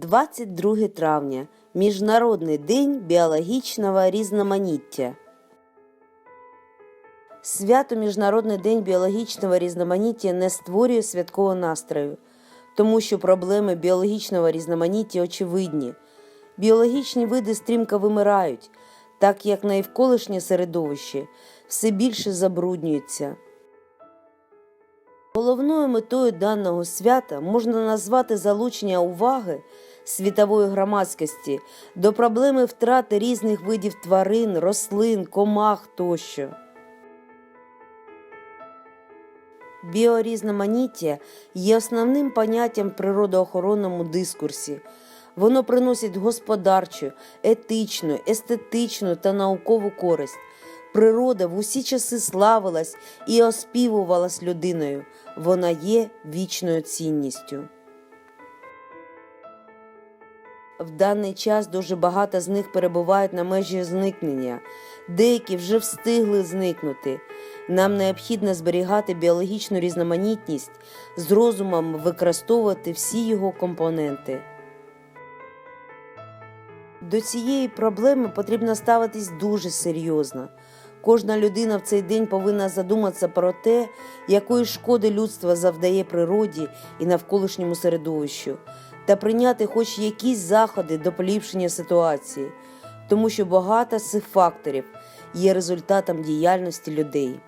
22 травня Міжнародний день біологічного різноманіття. Свято Міжнародний день біологічного різноманіття не створює святкового настрою, тому що проблеми біологічного різноманіття очевидні. Біологічні види стрімко вимирають, так як навколишнє середовище все більше забруднюється. Головною метою даного свята можна назвати залучення уваги світової громадськості до проблеми втрати різних видів тварин, рослин, комах тощо. Біорізноманіття є основним поняттям в природоохоронному дискурсі. Воно приносить господарчу, етичну, естетичну та наукову користь. Природа в усі часи славилась і оспівувалась людиною. Вона є вічною цінністю. В даний час дуже багато з них перебувають на межі зникнення, деякі вже встигли зникнути. Нам необхідно зберігати біологічну різноманітність, з розумом використовувати всі його компоненти. До цієї проблеми потрібно ставитись дуже серйозно. Кожна людина в цей день повинна задуматися про те, якої шкоди людство завдає природі і навколишньому середовищу, та прийняти хоч якісь заходи до поліпшення ситуації, тому що багато цих факторів є результатом діяльності людей.